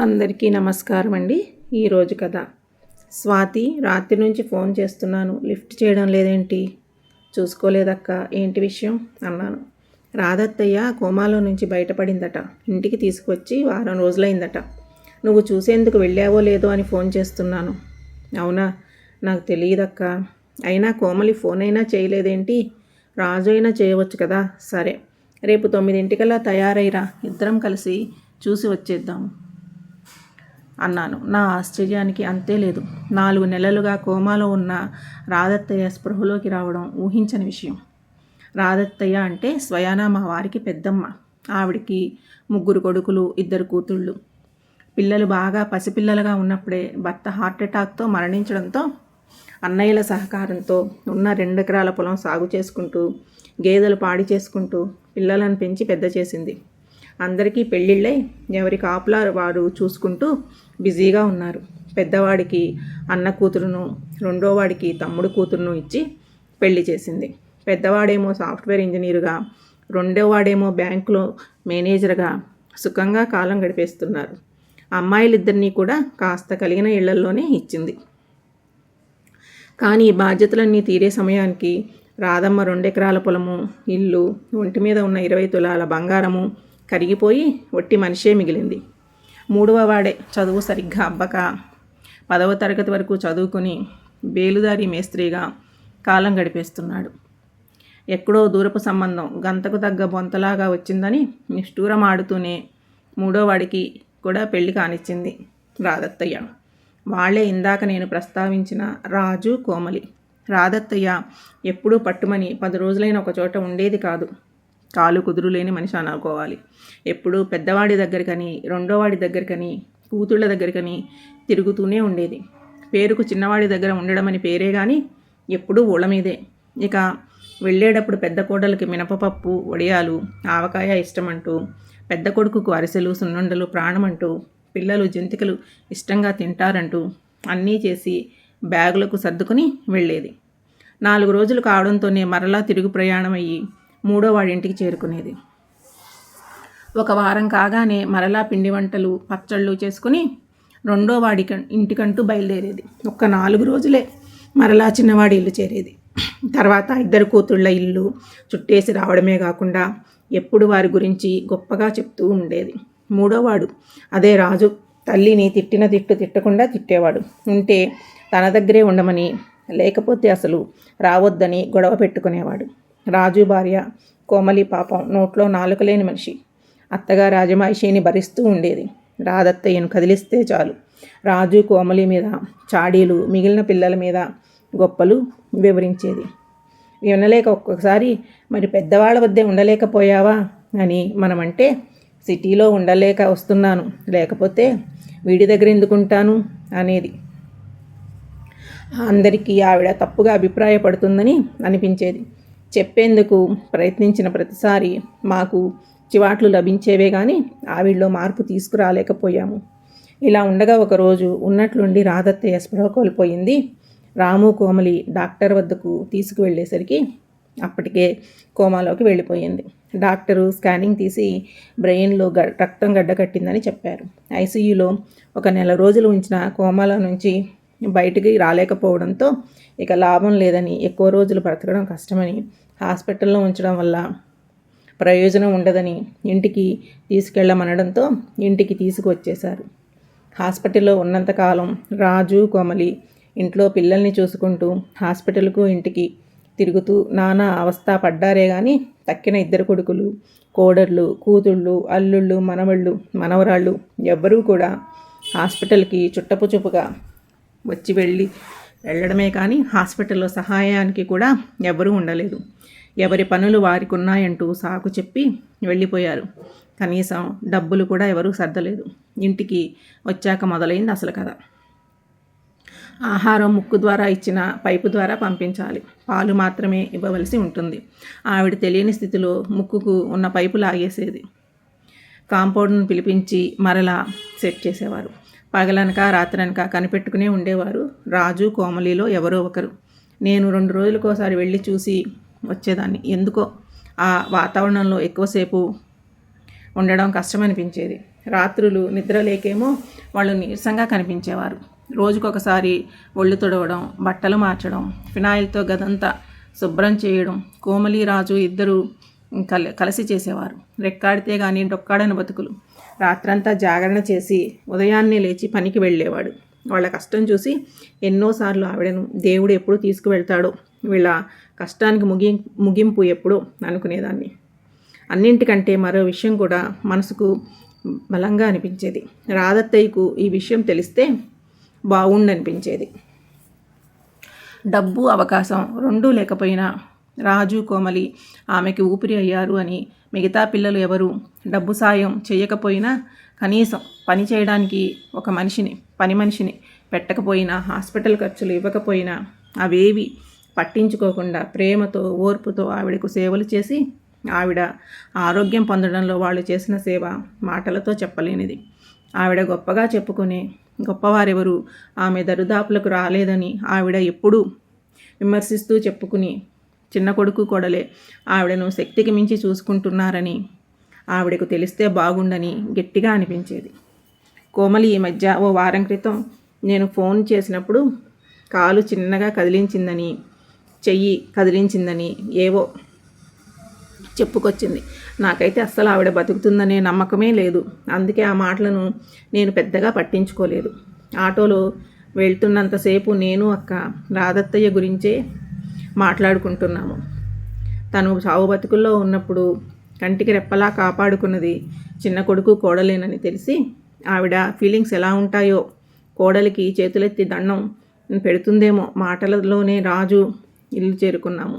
అందరికీ నమస్కారం అండి. ఈరోజు కథ. స్వాతి రాత్రి నుంచి ఫోన్ చేస్తున్నాను. లిఫ్ట్ చేయడం లేదేంటి? చూసుకోలేదక్క. ఏంటి విషయం? అన్నాను. రాధత్తయ్య కోమాలో నుంచి బయటపడిందట. ఇంటికి తీసుకొచ్చి వారం రోజులైందట. నువ్వు చూసేందుకు వెళ్ళావో లేదో అని ఫోన్ చేస్తున్నాను. అవునా? నాకు తెలియదక్క. అయినా కోమలి ఫోన్ అయినా చేయలేదేంటి? రాజు అయినా చేయవచ్చు కదా? సరే. రేపు తొమ్మిదింటికల్లా తయారైరా. ఇద్దరం కలిసి చూసి వచ్చేద్దాము అన్నాను. నా ఆశ్చర్యానికి అంతే లేదు. నాలుగు నెలలుగా కోమాలో ఉన్న రాధత్తయ్య స్పృహలోకి రావడం ఊహించని విషయం. రాధత్తయ్య అంటే స్వయానా మా వారికి పెద్దమ్మ. ఆవిడికి ముగ్గురు కొడుకులు ఇద్దరు కూతుళ్ళు. పిల్లలు బాగా పసిపిల్లలుగా ఉన్నప్పుడే భర్త హార్ట్ అటాక్తో మరణించడంతో అన్నయ్యల సహకారంతో ఉన్న రెండెకరాల పొలం సాగు చేసుకుంటూ గేదెలు పాడి చేసుకుంటూ పిల్లలను పెంచి పెద్ద చేసింది. అందరికీ పెళ్ళిళ్ళై ఎవరి కాపులా వారు చూసుకుంటూ బిజీగా ఉన్నారు. పెద్దవాడికి అన్న కూతురును రెండోవాడికి తమ్ముడు కూతురును ఇచ్చి పెళ్ళి చేసింది. పెద్దవాడేమో సాఫ్ట్వేర్ ఇంజనీరుగా రెండోవాడేమో బ్యాంకులో మేనేజర్గా సుఖంగా కాలం గడిపేస్తున్నారు. అమ్మాయిలిద్దరినీ కూడా కాస్త కలిగిన ఇళ్ళల్లోనే ఇచ్చింది. కానీ ఈ బాధ్యతలన్నీ తీరే సమయానికి రాధమ్మ రెండెకరాల పొలము ఇల్లు ఒంటి మీద ఉన్న ఇరవై తులాల బంగారము కరిగిపోయి ఒట్టి మనిషే మిగిలింది. మూడవ వాడే చదువు సరిగ్గా అబ్బక. పదవ తరగతి వరకు చదువుకుని బేలుదారి మేస్త్రిగా కాలం గడిపేస్తున్నాడు. ఎక్కడో దూరపు సంబంధం గంతకు తగ్గ బొంతలాగా వచ్చిందని నిష్ఠూరం ఆడుతూనే మూడో వాడికి కూడా పెళ్ళి కానిచ్చింది రాధత్తయ్య. వాళ్ళే ఇందాక నేను ప్రస్తావించిన రాజు కోమలి. రాధత్తయ్య ఎప్పుడూ పట్టుమని పది రోజులైన ఒక చోట ఉండేది కాదు. కాలు కుదురు లేని మనిషి అనుకోవాలి. ఎప్పుడూ పెద్దవాడి దగ్గరకని రెండోవాడి దగ్గరకని కూతుళ్ళ దగ్గరకని తిరుగుతూనే ఉండేది. పేరుకు చిన్నవాడి దగ్గర ఉండడం అని పేరే కానీ ఎప్పుడూ ఊళ్ళ మీదే. ఇక వెళ్ళేటప్పుడు పెద్ద కోడలకి మినపపప్పు వడియాలు ఆవకాయ ఇష్టమంటూ పెద్ద కొడుకుకు అరిసెలు సున్నుండలు ప్రాణమంటూ పిల్లలు జంతికలు ఇష్టంగా తింటారంటూ అన్నీ చేసి బ్యాగులకు సర్దుకుని వెళ్ళేది. నాలుగు రోజులు కావడంతోనే మరలా తిరుగు ప్రయాణం అయ్యి మూడో వాడింటికి చేరుకునేది. ఒక వారం కాగానే మరలా పిండి వంటలు పచ్చళ్ళు చేసుకుని రెండో వాడి ఇంటికంటూ బయలుదేరేది. ఒక్క నాలుగు రోజులే మరలా చిన్నవాడి ఇల్లు చేరేది. తర్వాత ఇద్దరు కూతుళ్ళ ఇల్లు చుట్టేసి రావడమే కాకుండా ఎప్పుడు వారి గురించి గొప్పగా చెప్తూ ఉండేది. మూడోవాడు అదే రాజు తల్లిని తిట్టిన తిట్టు తిట్టకుండా తిట్టేవాడు. ఉంటే తన దగ్గరే ఉండమని లేకపోతే అసలు రావద్దని గొడవ పెట్టుకునేవాడు. రాజు భార్య కోమలి పాపం నోట్లో నాలుక లేని మనిషి. అత్తగా రాజమాయిషిని భరిస్తూ ఉండేది. రాదత్తయ్యను కదిలిస్తే చాలు. రాజు కోమలి మీద చాడీలు మిగిలిన పిల్లల మీద గొప్పలు వివరించేది. వినలేక ఒక్కొక్కసారి మరి పెద్దవాళ్ళ వద్దే ఉండలేకపోయావా? అని మనమంటే సిటీలో ఉండలేక వస్తున్నాను. లేకపోతే వీడి దగ్గర ఎందుకుంటాను? అనేది. అందరికీ ఆవిడ తప్పుగా అభిప్రాయపడుతుందని అనిపించేది. చెప్పేందుకు ప్రయత్నించిన ప్రతిసారి మాకు చివాట్లు లభించేవే కానీ ఆవిడలో మార్పు తీసుకురాలేకపోయాము. ఇలా ఉండగా ఒకరోజు ఉన్నట్లుండి రాధత్తయ్య స్పృహ కోల్పోయింది. రాము కోమలి డాక్టర్ వద్దకు తీసుకువెళ్ళేసరికి అప్పటికే కోమాలోకి వెళ్ళిపోయింది. డాక్టరు స్కానింగ్ తీసి బ్రెయిన్లో గ రక్తం గడ్డకట్టిందని చెప్పారు. ఐసీయూలో ఒక నెల రోజులు ఉంచిన కోమాలో నుంచి బయటికి రాలేకపోవడంతో ఇక లాభం లేదని ఎక్కువ రోజులు బ్రతకడం కష్టమని హాస్పిటల్లో ఉంచడం వల్ల ప్రయోజనం ఉండదని ఇంటికి తీసుకెళ్ళమనడంతో ఇంటికి తీసుకువచ్చేశారు. హాస్పిటల్లో ఉన్నంతకాలం రాజు కోమలి ఇంట్లో పిల్లల్ని చూసుకుంటూ హాస్పిటల్కు ఇంటికి తిరుగుతూ నానా అవస్థ పడ్డారే కానీ తక్కిన ఇద్దరు కొడుకులు కోడర్లు కూతుళ్ళు అల్లుళ్ళు మనవళ్ళు మనవరాళ్ళు ఎవ్వరూ కూడా హాస్పిటల్కి చుట్టపు చూపుగా వచ్చి వెళ్ళి వెళ్ళడమే కానీ హాస్పిటల్లో సహాయానికి కూడా ఎవరూ ఉండలేదు. ఎవరి పనులు వారికి ఉన్నాయంటూ సాకు చెప్పి వెళ్ళిపోయారు. కనీసం డబ్బులు కూడా ఎవరూ సర్దలేదు. ఇంటికి వచ్చాక మొదలైంది అసలు కథ. ఆహారం ముక్కు ద్వారా ఇచ్చిన పైపు ద్వారా పంపించాలి. పాలు మాత్రమే ఇవ్వవలసి ఉంటుంది. ఆవిడ తెలియని స్థితిలో ముక్కుకు ఉన్న పైపు లాగేసేది. కాంపౌండ్ను పిలిపించి మరలా సెట్ చేసేవారు. పగలనక రాత్రనక కనిపెట్టుకునే ఉండేవారు. రాజు కోమలిలో ఎవరో ఒకరు. నేను రెండు రోజులకోసారి వెళ్ళి చూసి వచ్చేదాన్ని. ఎందుకో? ఆ వాతావరణంలో ఎక్కువసేపు ఉండడం కష్టమనిపించేది. రాత్రులు నిద్ర లేకేమో వాళ్ళు నీరసంగా కనిపించేవారు. రోజుకొకసారి ఒళ్ళు తుడవడం బట్టలు మార్చడం ఫినాయిల్తో గదంతా శుభ్రం చేయడం కోమలి రాజు ఇద్దరు కల కలిసి చేసేవారు. రెక్కాడితే కానీ డొక్కాడని బతుకులు. రాత్రంతా జాగరణ చేసి ఉదయాన్నే లేచి పనికి వెళ్ళేవాడు. వాళ్ళ కష్టం చూసి ఎన్నోసార్లు ఆవిడను దేవుడు ఎప్పుడు తీసుకువెళ్తాడో వీళ్ళ కష్టానికి ముగి ముగింపు ఎప్పుడో అనుకునేదాన్ని. అన్నింటికంటే మరో విషయం కూడా మనసుకు బలంగా అనిపించేది. రాధత్తయ్యకు ఈ విషయం తెలిస్తే బాగుండనిపించేది డబ్బు అవకాశం రెండూ లేకపోయినా రాజు కోమలి ఆమెకి ఊపిరి అయ్యారు అని మిగతా పిల్లలు ఎవరు డబ్బు సాయం చేయకపోయినా కనీసం పని చేయడానికి ఒక మనిషిని పని మనిషిని పెట్టకపోయినా హాస్పిటల్ ఖర్చులు ఇవ్వకపోయినా అవేవి పట్టించుకోకుండా ప్రేమతో ఓర్పుతో ఆవిడకు సేవలు చేసి ఆవిడ ఆరోగ్యం పొందడంలో వాళ్ళు చేసిన సేవ మాటలతో చెప్పలేనిది. ఆవిడ గొప్పగా చెప్పుకునే గొప్పవారెవరు ఆమె దరిదాపులకు రాలేదని ఆవిడ ఎప్పుడూ విమర్శిస్తూ చెప్పుకుని చిన్న కొడుకు కొడలే. ఆవిడను శక్తికి మించి చూసుకుంటున్నారని ఆవిడకు తెలిస్తే బాగుండని గట్టిగా అనిపించేది. కోమలి ఈ మధ్య ఓ వారం క్రితం నేను ఫోన్ చేసినప్పుడు కాలు చిన్నగా కదిలించిందని చెయ్యి కదిలించిందని ఏవో చెప్పుకొచ్చింది. నాకైతే అస్సలు ఆవిడ బతుకుతుందనే నమ్మకమే లేదు. అందుకే ఆ మాటలను నేను పెద్దగా పట్టించుకోలేదు. ఆటోలో వెళ్తున్నంతసేపు నేను అక్క రాధత్తయ్య గురించే మాట్లాడుకుంటున్నాము. తను చావు బతుకుల్లో ఉన్నప్పుడు కంటికి రెప్పలా కాపాడుకున్నది చిన్న కొడుకు కోడలేనని తెలిసి ఆవిడ ఫీలింగ్స్ ఎలా ఉంటాయో? కోడలికి చేతులెత్తి దండం పెడుతుందేమో మాటలలోనే రాజు ఇల్లు చేరుకున్నాము.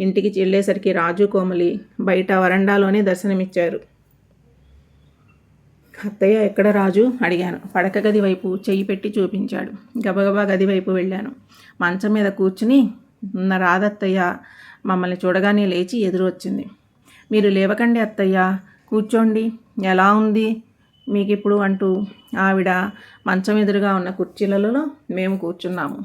ఇంటికి వెళ్ళేసరికి రాజు కోమలి బయట వరండాలోనే దర్శనమిచ్చారు. అత్తయ్య ఎక్కడ రాజు? అడిగాను. పడక గది వైపు చెయ్యి పెట్టి చూపించాడు. గబగబా గది వైపు వెళ్ళాను. మంచం మీద కూర్చుని ఉన్న రాదత్తయ్య మమ్మల్ని చూడగానే లేచి ఎదురు వచ్చింది మీరు లేవకండి అత్తయ్య కూర్చోండి. ఎలా ఉంది? మీకు ఇప్పుడు అంటూ ఆవిడ మంచం ఎదురుగా ఉన్న కుర్చీలలో మేము కూర్చున్నాము.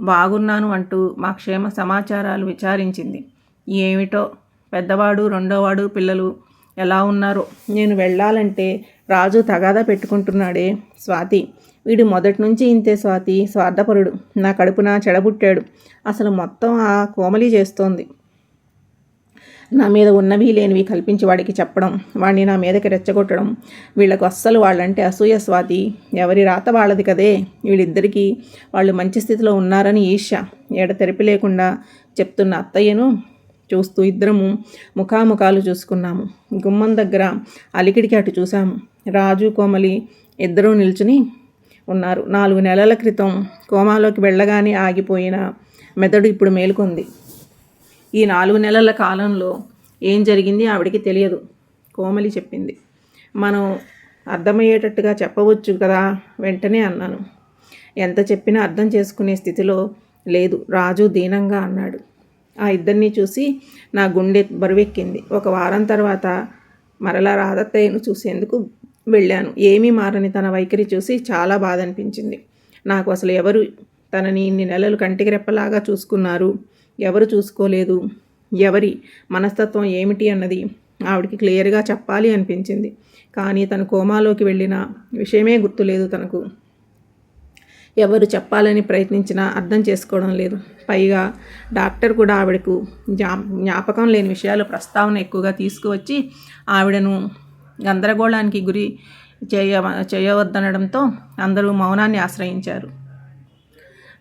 బాగున్నాను అంటూ మా క్షేమ సమాచారాలు విచారించింది. ఏమిటో? పెద్దవాడు రెండోవాడు పిల్లలు ఎలా ఉన్నారో? నేను వెళ్ళాలంటే రాజు తగాదా పెట్టుకుంటున్నాడే స్వాతి. వీడు మొదటి నుంచి ఇంతే స్వాతి స్వార్థపరుడు. నా కడుపున చెడబుట్టాడు. అసలు మొత్తం ఆ కోమలి చేస్తోంది. నా మీద ఉన్నవి లేనివి కల్పించి వాడికి చెప్పడం వాడిని నా మీదకి రెచ్చగొట్టడం వీళ్ళకు అస్సలు వాళ్ళంటే అసూయ స్వాతి. ఎవరి రాత వాళ్ళది కదే. వీళ్ళిద్దరికీ వాళ్ళు మంచి స్థితిలో ఉన్నారని ఈర్ష. ఎడతెరిపి లేకుండా చెప్తున్న అత్తయ్యను చూస్తూ ఇద్దరము ముఖాముఖాలు చూసుకున్నాము. గుమ్మం దగ్గర అలికిడికి అటు చూసాము రాజు కోమలి ఇద్దరూ నిల్చుని ఉన్నారు. నాలుగు నెలల క్రితం కోమాలోకి వెళ్ళగానే ఆగిపోయిన మెదడు ఇప్పుడు మేలుకొంది. ఈ నాలుగు నెలల కాలంలో ఏం జరిగింది ఆవిడికి తెలియదు. కోమలి చెప్పింది. మనం అర్థమయ్యేటట్టుగా చెప్పవచ్చు కదా? వెంటనే అన్నాను. ఎంత చెప్పినా అర్థం చేసుకునే స్థితిలో లేదు. రాజు దీనంగా అన్నాడు. ఆ ఇద్దరిని చూసి నా గుండె బరువెక్కింది. ఒక వారం తర్వాత మరలా రాధత్తయ్యను చూసేందుకు వెళ్ళాను. ఏమీ మారని తన వైఖరి చూసి చాలా బాధ అనిపించింది నాకు అసలు ఎవరు తనని ఇన్ని నెలలు కంటికి రెప్పలాగా చూసుకున్నారు? ఎవరు చూసుకోలేదు? ఎవరి మనస్తత్వం ఏమిటి అన్నది ఆవిడికి క్లియర్గా చెప్పాలి అనిపించింది. కానీ తను కోమాలోకి వెళ్ళిన విషయమే గుర్తులేదు తనకు. ఎవరు చెప్పాలని ప్రయత్నించినా అర్థం చేసుకోవడం లేదు. పైగా డాక్టర్ కూడా ఆవిడకు జ్ఞాపకం లేని విషయాలు ప్రస్తావన ఎక్కువగా తీసుకువచ్చి ఆవిడను గందరగోళానికి గురి చేయ చేయవద్దనడంతో అందరూ మౌనాన్ని ఆశ్రయించారు.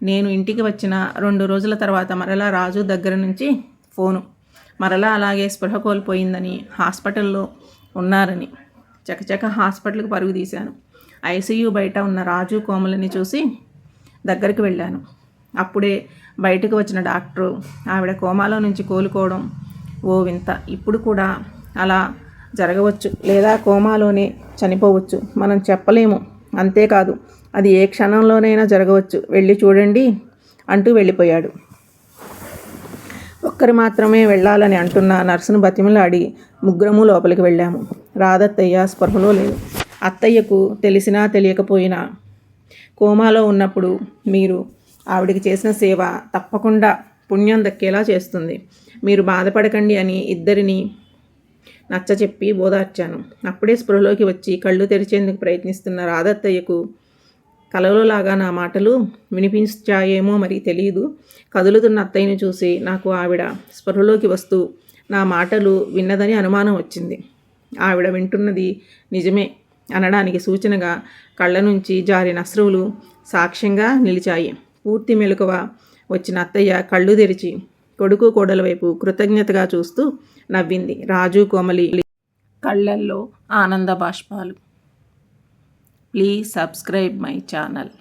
నేను ఇంటికి వచ్చిన రెండు రోజుల తర్వాత మరలా రాజు దగ్గర నుంచి ఫోను. మరలా అలాగే స్పృహ కోల్పోయిందని హాస్పిటల్లో ఉన్నారని చకచక హాస్పిటల్కి పరుగు తీశాను. ఐసీయూ బయట ఉన్న రాజు కోమలని చూసి దగ్గరికి వెళ్ళాను. అప్పుడే బయటకు వచ్చిన డాక్టరు ఆవిడ కోమాలో నుంచి కోలుకోవడం ఓ వింత. ఇప్పుడు కూడా అలా జరగవచ్చు లేదా కోమాలోనే చనిపోవచ్చు. మనం చెప్పలేము. అంతేకాదు అది ఏ క్షణంలోనైనా జరగవచ్చు. వెళ్ళి చూడండి అంటూ వెళ్ళిపోయాడు. ఒక్కరు మాత్రమే వెళ్ళాలని అంటున్న నర్సును బతిమలాడి ముగ్గురము లోపలికి వెళ్ళాము. రాధత్తయ్య స్పృహలో లేదు అత్తయ్యకు తెలిసినా తెలియకపోయినా కోమాలో ఉన్నప్పుడు మీరు ఆవిడికి చేసిన సేవ తప్పకుండా పుణ్యం దక్కేలా చేస్తుంది. మీరు బాధపడకండి అని ఇద్దరిని నచ్చ చెప్పి ఓదార్చాను అప్పుడే స్పృహలోకి వచ్చి కళ్ళు తెరిచేందుకు ప్రయత్నిస్తున్న రాధత్తయ్యకు కలలోలాగా నా మాటలు వినిపించాయేమో మరి తెలియదు కదులుతున్న అత్తయ్యను చూసి నాకు ఆవిడ స్పృహలోకి వస్తూ నా మాటలు విన్నదని అనుమానం వచ్చింది. ఆవిడ వింటున్నది నిజమే అనడానికి సూచనగా కళ్ళ నుంచి జారిన అశ్రువులు సాక్ష్యంగా నిలిచాయి. పూర్తి మెలకువ వచ్చిన అత్తయ్య కళ్ళు తెరిచి కొడుకు కోడల వైపు కృతజ్ఞతగా చూస్తూ నవ్వింది. రాజు కోమలి కళ్ళల్లో ఆనంద బాష్పాలు. Please subscribe my channel.